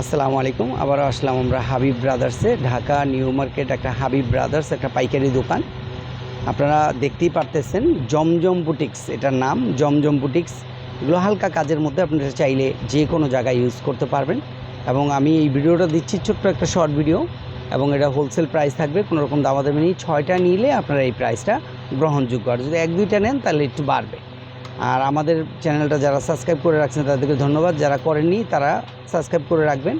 আসসালামু আলাইকুম। আবারও আসলাম আমরা হাবিব ব্রাদার্সে, ঢাকা, নিউ মার্কেট, একটা হাবিব ব্রাদার্স, একটা পাইকারি দোকান। আপনারা দেখতেই পারতেছেন জমজম বুটিক্স, এটার নাম জমজম বুটিক্স। এগুলো হালকা কাজের মধ্যে আপনারা চাইলে যে কোনো জায়গায় ইউজ করতে পারবেন। এবং আমি এই ভিডিওটা দিচ্ছি ছোট্ট একটা শর্ট ভিডিও এবং এটা হোলসেল প্রাইস থাকবে কোনো রকম দামাদামি নেই। ছয়টা নিলে আপনারা এই প্রাইসটা গ্রহণযোগ্য। আর যদি এক দুইটা নেন, তাহলে একটু বাড়বে। আর আমাদের চ্যানেলটা যারা সাবস্ক্রাইব করে রাখছেন, তাদেরকে ধন্যবাদ। যারা করেননি, তারা সাবস্ক্রাইব করে রাখবেন।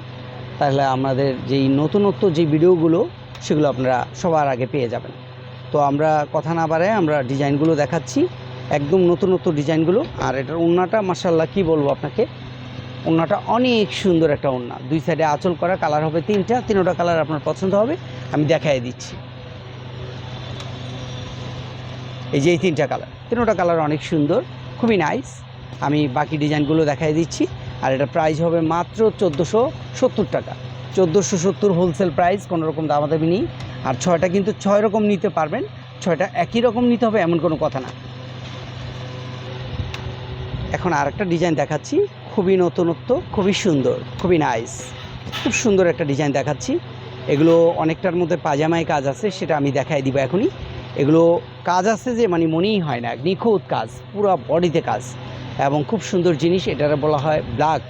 তাহলে আমাদের যেই নতুনত্ব যে ভিডিওগুলো, সেগুলো আপনারা সবার আগে পেয়ে যাবেন। তো আমরা কথা না বাড়ায় আমরা ডিজাইনগুলো দেখাচ্ছি। একদম নতুনত্ব ডিজাইনগুলো। আর এটার ওড়নাটা মার্শাল্লাহ কি বলব আপনাকে? ওড়নাটা অনেক সুন্দর একটা ওড়না। দুই সাইডে আঁচল করা, কালার হবে তিনটা, তিনোটা কালার আপনার পছন্দ হবে। আমি দেখাই দিচ্ছি। এই যে এই তিনটা কালার। তিনোটা কালার অনেক সুন্দর। খুবই নাইস আমি বাকি ডিজাইনগুলো দেখাই দিচ্ছি। আর এটা প্রাইস হবে মাত্র চোদ্দোশো সত্তর টাকা। চোদ্দোশো সত্তর হোলসেল প্রাইস কোনো রকম দামাদামি নেই। আর ছয়টা কিন্তু ছয় রকম নিতে পারবেন। ছয়টা একই রকম নিতে হবে, এমন কোনো কথা না। এখন আরেকটা ডিজাইন দেখাচ্ছি। খুবই নতুনত্ব, খুবই সুন্দর, খুবই নাইস খুব সুন্দর একটা ডিজাইন দেখাচ্ছি। এগুলো অনেকটার মধ্যে পাজামায় কাজ আছে, সেটা আমি দেখাই দিব এখনই। এগুলো কাজ আছে যে মানে মনেই হয় না। নিখুঁত কাজ, পুরো বডিতে কাজ। এবং খুব সুন্দর জিনিস, এটার বলা হয় ব্ল্যাক।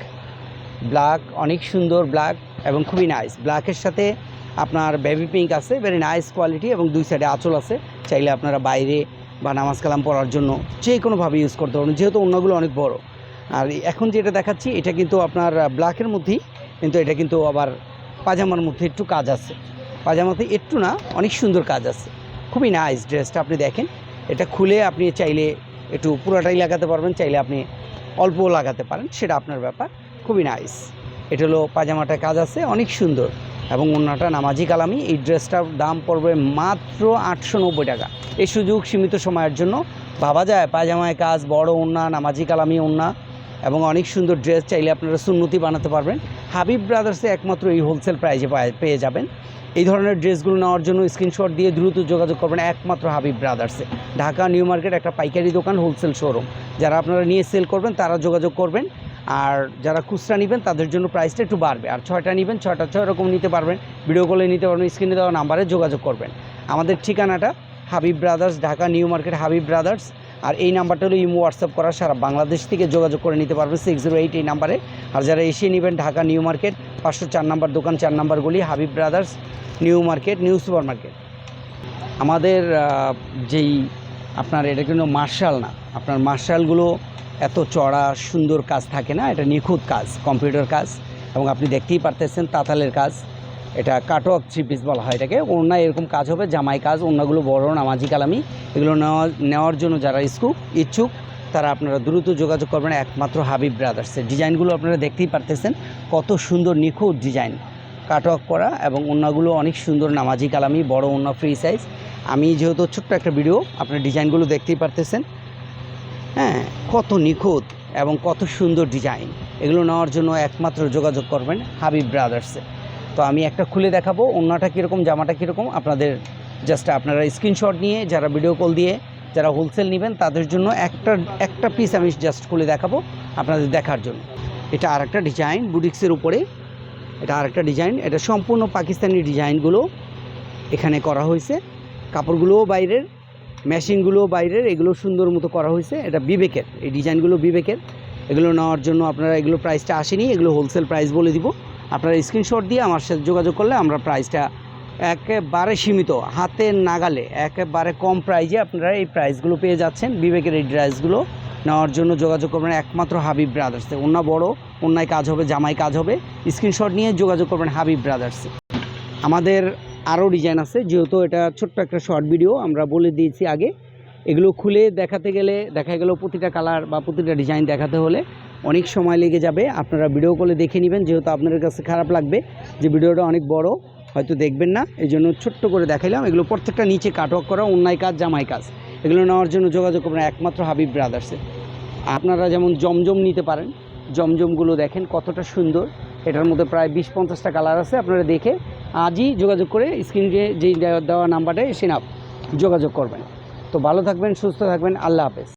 ব্ল্যাক, অনেক সুন্দর ব্ল্যাক এবং খুবই নাইস। ব্ল্যাকের সাথে আপনার বেবি পিঙ্ক আছে ভেরি নাইস কোয়ালিটি এবং দুই সাইডে আঁচল আছে। চাইলে আপনারা বাইরে বা নামাজ কালাম পড়ার জন্য যে কোনোভাবে ইউজ করতে পারবেন যেহেতু অন্যগুলো অনেক বড়। আর এখন যেটা দেখাচ্ছি, এটা কিন্তু আপনার ব্ল্যাকের মধ্যেই, কিন্তু এটা কিন্তু আবার পাজামার মধ্যে একটু কাজ আছে। পাজামাতে একটু না, অনেক সুন্দর কাজ আছে। খুবই নাইস ড্রেসটা আপনি দেখেন। এটা খুলে আপনি চাইলে একটু পুরোটাই লাগাতে পারবেন, চাইলে আপনি অল্প লাগাতে পারেন, সেটা আপনার ব্যাপার। খুবই নাইস এটা হলো পাজামাটা কাজ আছে, অনেক সুন্দর। এবং অন্যটা নামাজি কালামি এই ড্রেসটার দাম পড়বে মাত্র আটশো নব্বই টাকা। এই সুযোগ সীমিত সময়ের জন্য ভাবা যায়, পাজামায় কাজ, বড় ওন্না নামাজি কালামি ওন্না এবং অনেক সুন্দর ড্রেস চাইলে আপনারা সুন্নতি বানাতে পারবেন। হাবিব ব্রাদার্সে একমাত্র এই হোলসেল প্রাইজে পেয়ে যাবেন। এই ধরনের ড্রেসগুলো নেওয়ার জন্য স্ক্রিনশট দিয়ে দ্রুত যোগাযোগ করবেন একমাত্র হাবিব ব্রাদার্সে। ঢাকা, নিউ মার্কেট একটা পাইকারি দোকান হোলসেল শোরুম যারা আপনারা নিয়ে সেল করবেন, তারা যোগাযোগ করবেন। আর যারা খুচরা নেবেন, তাদের জন্য প্রাইসটা একটু বাড়বে। আর ছয়টা নেবেন, ছয়টা ছয় রকম নিতে পারবেন। ভিডিও কলে নিতে পারবেন স্ক্রিনে দেওয়া নাম্বারে যোগাযোগ করবেন। আমাদের ঠিকানাটা Habib brothers, Dhaka, new market Habib brothers. আর এই নাম্বারটা হলো ইমো হোয়াটসঅ্যাপ করা, সারা বাংলাদেশ থেকে যোগাযোগ করে নিতে পারবেন সিক্স জিরো এইট এই নাম্বারে। আর যারা এসে নেবেন ঢাকা নিউ মার্কেট, পাঁচশো চার নাম্বার দোকান, চার নাম্বারগুলি Habib brothers new market, new super market. আমাদের যেই আপনার এটা কিন্তু মার্শাল না। আপনার মার্শালগুলো এত চড়া, সুন্দর কাজ থাকে না, এটা নিখুঁত কাজ, কম্পিউটার কাজ। এবং আপনি দেখতেই পারতেছেন তাঁতালের কাজ। এটা কাটওয়ার্ক থ্রি পিস বলা হয় এটাকে। ওড়না এরকম কাজ হবে, জামাই কাজ, ওড়নাগুলো বড় নামাজি কালামি। এগুলো নেওয়া নেওয়ার জন্য যারা ইচ্ছুক ইচ্ছুক, তারা আপনারা দ্রুত যোগাযোগ করবেন একমাত্র হাবিব ব্রাদার্সের ডিজাইনগুলো আপনারা দেখতেই পারতেছেন, কত সুন্দর নিখুঁত ডিজাইন। কাটওয়ার্ক করা এবং ওড়নাগুলো অনেক সুন্দর নামাজি কালামি, বড় ওড়না ফ্রি সাইজ আমি যেহেতু ছোট্ট একটা ভিডিও আপনার ডিজাইনগুলো দেখতেই পারতেছেন। হ্যাঁ কত নিখুঁত এবং কত সুন্দর ডিজাইন। এগুলো নেওয়ার জন্য একমাত্র যোগাযোগ করবেন হাবিব ব্রাদার্সে তো আমি একটা খুলে দেখাবো অন্যটা কীরকম, জামাটা কীরকম, আপনাদের জাস্ট আপনারা স্ক্রিনশট নিয়ে, যারা ভিডিও কল দিয়ে, যারা হোলসেল নেবেন, তাদের জন্য একটা একটা পিস আমি জাস্ট খুলে দেখাবো আপনাদের দেখার জন্য। এটা আরেকটা ডিজাইন বুটিক্সের উপরে। এটা আরেকটা ডিজাইন এটা সম্পূর্ণ পাকিস্তানি ডিজাইনগুলো এখানে করা হয়েছে। কাপড়গুলোও বাইরের, মেশিনগুলোও বাইরের, এগুলো সুন্দর মতো করা হয়েছে। এটা বিবেকের, এই ডিজাইনগুলো বিবেকের। এগুলো নেওয়ার জন্য আপনারা, এগুলো প্রাইসটা আসেনি, এগুলো হোলসেল প্রাইস বলে দিব। আপনারা স্ক্রিনশট দিয়ে আমার সাথে যোগাযোগ করলে আমরা প্রাইসটা একেবারে সীমিত, হাতে নাগালে, একেবারে কম প্রাইজে আপনারা এই প্রাইসগুলো পেয়ে যাচ্ছেন। বিবেকের এই ড্রেসগুলো নেওয়ার জন্য যোগাযোগ করবেন একমাত্র হাবিব ব্রাদার্সে অন্য বড় অন্যায় কাজ হবে, জামাই কাজ হবে। স্ক্রিনশট নিয়ে যোগাযোগ করবেন হাবিব ব্রাদার্সে আমাদের আরও ডিজাইন আছে, যেহেতু এটা ছোট্ট একটা শর্ট ভিডিও আমরা বলে দিয়েছি আগে। এগুলো খুলে দেখাতে গেলে, দেখা গেল প্রতিটা কালার বা প্রতিটা ডিজাইন দেখাতে হলে অনেক সময় লেগে যাবে। আপনারা ভিডিও কলে দেখে নেবেন, যেহেতু আপনাদের কাছে খারাপ লাগবে যে ভিডিওটা অনেক বড়, হয়তো দেখবেন না। এই জন্য ছোট্ট করে দেখাইলাম। এগুলো প্রত্যেকটা নিচে কাটওয়ার্ক করা, অন্যায় কাজ, জামাই কাজ। এগুলো নেওয়ার জন্য যোগাযোগ করবেন একমাত্র হাবিব ব্রাদার্সে আপনারা যেমন জমজম নিতে পারেন, জমজমগুলো দেখেন কতটা সুন্দর। এটার মধ্যে প্রায় বিশ পঞ্চাশটা কালার আছে, আপনারা দেখে আজই যোগাযোগ করে স্ক্রিনে যেই দেওয়া নাম্বারে এসে না যোগাযোগ করবেন। তো ভালো থাকবেন, সুস্থ থাকবেন, আল্লাহ হাফেজ।